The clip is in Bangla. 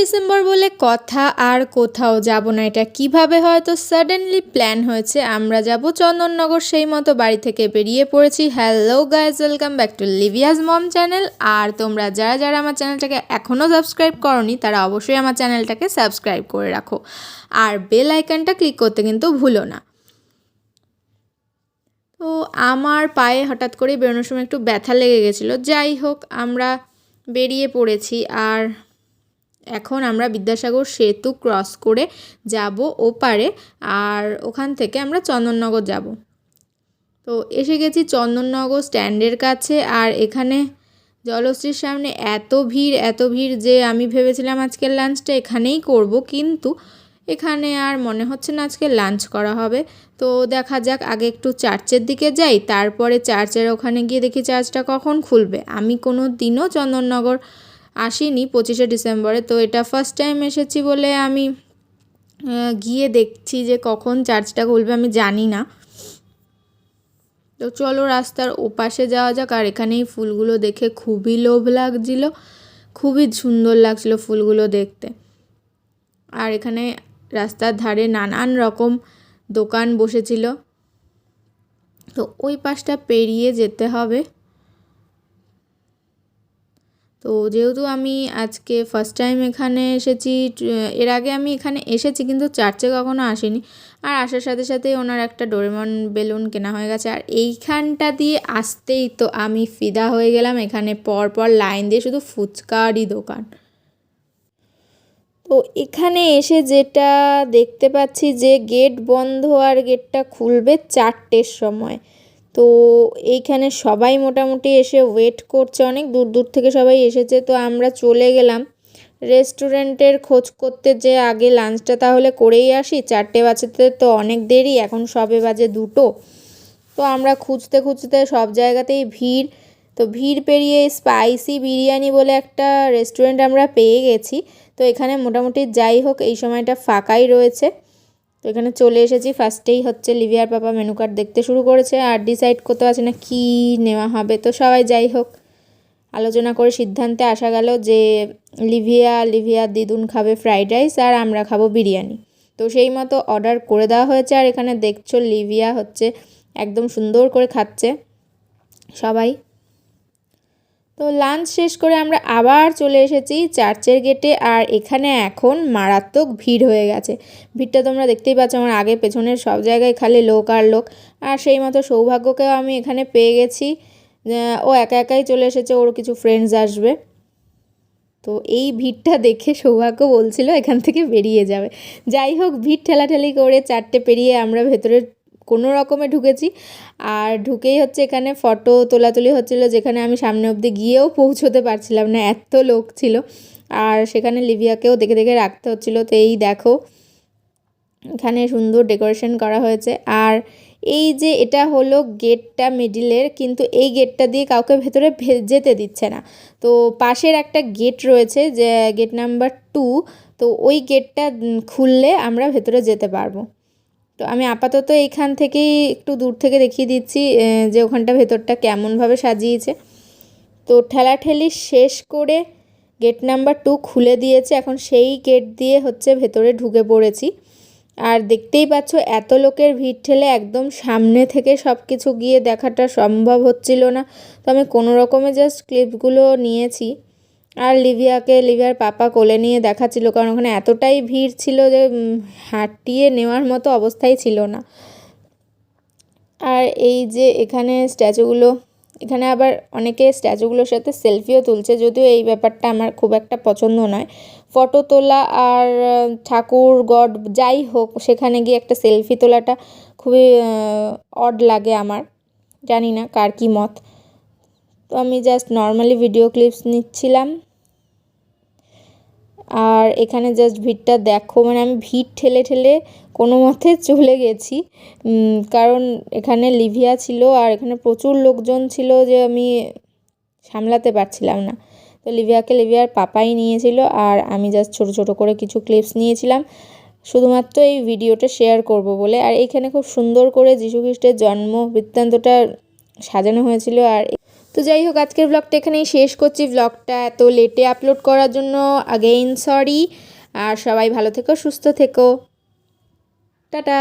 ডিসেম্বর বলে কথা আর কোথাও যাব না। এটা কীভাবে হয়তো সাডেনলি প্ল্যান হয়েছে, আমরা যাব চন্দননগর সেই মতো বাড়ি থেকে বেরিয়ে পড়েছি। Hello guys welcome back to Livia's mom channel আর তোমরা যারা যারা আমার চ্যানেলটাকে এখনও সাবস্ক্রাইব করনি, তারা অবশ্যই আমার চ্যানেলটাকে সাবস্ক্রাইব করে রাখো। আর বেল আইকনটা ক্লিক করতে কিন্তু ভুলো না। তো আমার পায়ে হঠাৎ করে বেরোনোর সময় একটু ব্যথা লেগে গেছিল। যাই হোক, আমরা বেরিয়ে পড়েছি। আর এখন আমরা বিদ্যাসাগর সেতু ক্রস করে যাব ওপারে আর ওখান থেকে আমরা চন্দননগর যাব। তো এসে গেছি চন্দননগর স্ট্যান্ডের কাছে আর এখানে জলশ্রীর সামনে এত ভিড় এত ভিড় যে আমি ভেবেছিলাম আজকের লাঞ্চটা এখানেই করব, কিন্তু এখানে আর মনে হচ্ছে না আজকে লাঞ্চ করা হবে। তো দেখা যাক, আগে একটু চার্চের দিকে যাই, তারপরে চার্চের ওখানে গিয়ে দেখি চার্চটা কখন খুলবে। আমি কোনো দিনও চন্দননগর আসিনি পঁচিশে ডিসেম্বরে। তো এটা ফার্স্ট টাইম এসেছি বলে আমি গিয়ে দেখছি যে কখন চার্চটা খুলবে, আমি জানি না। তো চলো রাস্তার ওপাশে যাওয়া যাক, আর এখানে এই ফুলগুলো দেখে খুবই লোভ লাগছিল, খুবই সুন্দর লাগছিল ফুলগুলো দেখতে। আর এখানে রাস্তার ধারে নানান রকম দোকান বসেছিল। তো ওই পাশটা পেরিয়ে যেতে হবে। তো যেহেতু আমি আজকে ফার্স্ট টাইম এখানে এসেছি এর আগে আমি এখানে এসেছি কিন্তু চার্চে কখনো আসিনি। আর আসার সাথে সাথে ওনার একটা ডোরেমন বেলুন কেনা হয়ে গেছে। আর এইখানটা দিয়ে আসতেই তো আমি ফিদা হয়ে গেলাম। এখানে পর পর লাইন দিয়ে শুধু ফুচকারই দোকান। তো এখানে এসে যেটা দেখতে পাচ্ছি যে গেট বন্ধ আর গেটটা খুলবে চারটের সময়। তো এইখানে সবাই মোটামুটি এসে ওয়েট করছে, অনেক দূর দূর থেকে সবাই এসেছে। তো আমরা চলে গেলাম রেস্টুরেন্টের খোঁজ করতে যে আগে লাঞ্চটা তাহলে করেই আসি। চারটে বাজতে তো অনেক দেরি, এখন সবে বাজে দুটো। তো আমরা খুঁজতে খুঁজতে সব জায়গাতেই ভিড়। তো ভিড় পেরিয়ে স্পাইসি বিরিয়ানি বলে একটা রেস্টুরেন্ট আমরা পেয়ে গেছি। তো এখানে মোটামুটি যাই হোক, এই সময়টা ফাঁকাই রয়েছে। তো এখানে চলে এসেছি। ফার্স্টেই হচ্ছে লিভিয়ার পাপা মেনু কার্ড দেখতে শুরু করেছে। আর ডিসাইড করতে পারছে না কী নেওয়া হবে। তো সবাই যাই হোক, আলোচনা করে সিদ্ধান্তে আসা গেল যে লিভিয়া লিভিয়া দিদুন খাবে ফ্রাইড রাইস আর আমরা খাব বিরিয়ানি। তো সেই মতো অর্ডার করে দেওয়া হয়েছে। আর এখানে দেখছ লিভিয়া হচ্ছে একদম সুন্দর করে খাচ্ছে। সবাই তো লাঞ্চ শেষ করে আমরা আবার চলে এসেছি চার্চের গেটে আর এখানে এখন মারাত্মক ভিড় হয়ে গেছে। ভিড়টা তোমরা দেখতেই পাচ্ছ, আমার আগে পেছনের সব জায়গায় খালি লোক আর লোক। আর সেই মতো সৌভাগ্যকেও আমি এখানে পেয়ে গেছি। ও একা একাই চলে এসেছে, ওর কিছু ফ্রেন্ডস আসবে। তো এই ভিড়টা দেখে সৌভাগ্য বলছিল এখান থেকে বেরিয়ে যাবে। যাই হোক, ভিড় ঠেলাঠেলি করে চারটে পেরিয়ে আমরা ভেতরে কোনো রকমে ঢুকেছি। আর ঢুকেই হচ্ছে এখানে ফটো তোলাতুলি হচ্ছিল যেখানে আমি সামনে অবধি গিয়েও পৌঁছতে পারছিলাম না, এত লোক ছিল। আর সেখানে লিভিয়াকেও দেখে দেখে রাখতে হচ্ছিল, তো এই দেখো, এখানে সুন্দর ডেকোরেশন করা হয়েছে। আর এই যে এটা হলো গেটটা মিডিলের, কিন্তু এই গেটটা দিয়ে কাউকে ভেতরে যেতে দিচ্ছে না। তো পাশের একটা গেট রয়েছে যে, গেট নাম্বার টু, তো ওই গেটটা খুললে আমরা ভেতরে যেতে পারব। তো আমি আপাতত এইখান থেকেই একটু দূর থেকে দেখিয়ে দিচ্ছি যে ওখানটা ভেতরটা কেমনভাবে সাজিয়েছে। তো ঠেলাঠেলি শেষ করে গেট নাম্বার টু খুলে দিয়েছে, এখন সেই গেট দিয়ে হচ্ছে ভেতরে ঢুকে পড়েছি। আর দেখতেই পাচ্ছ, এত লোকের ভিড় ঠেলে একদম সামনে থেকে সব কিছু গিয়ে দেখাটা সম্ভব হচ্ছিল না। তো আমি কোনো রকমে জাস্ট ক্লিপগুলো নিয়েছি। আর লিভিয়াকে লিভিয়ার পাপা কোলে নিয়ে দেখাচ্ছিল, কারণ ওখানে এতটাই ভিড় ছিল যে হাঁটিয়ে নেওয়ার মতো অবস্থাই ছিল না। আর এই যে এখানে স্ট্যাচুগুলো, এখানে আবার অনেকে স্ট্যাচুগুলোর সাথে সেলফিও তুলছে, যদিও এই ব্যাপারটা আমার খুব একটা পছন্দ নয়। ফটো তোলা আর ঠাকুর, গড, যাই হোক, সেখানে গিয়ে একটা সেলফি তোলাটা খুবই অড লাগে আমার, জানি না কার কী মত। তো আমি জাস্ট নর্মালি ভিডিও ক্লিপস নিচ্ছিলাম। আর এখানে জাস্ট ভিড়টা দেখো মানে আমি ভিড় ঠেলে ঠেলে কোনো মতে চলে গেছি। কারণ এখানে লিভিয়া ছিল আর এখানে প্রচুর লোকজন ছিল যে আমি সামলাতে পারছিলাম না। তো লিভিয়াকে লিভিয়ার পাপাই নিয়েছিল আর আমি জাস্ট ছোট ছোট করে কিছু ক্লিপস নিয়েছিলাম। শুধুমাত্র এই ভিডিওটা শেয়ার করব বলে। আর এখানে খুব সুন্দর করে যীশু খ্রিস্টের জন্ম বৃত্তান্তটা সাজানো হয়েছিল আর তো যাই হোক, আজকের ব্লগটা এখানেই শেষ করছি। ব্লগটা এত লেটে আপলোড করার জন্য আগেইন সরি আর সবাই ভালো থেকো, সুস্থ থেকো। টাটা।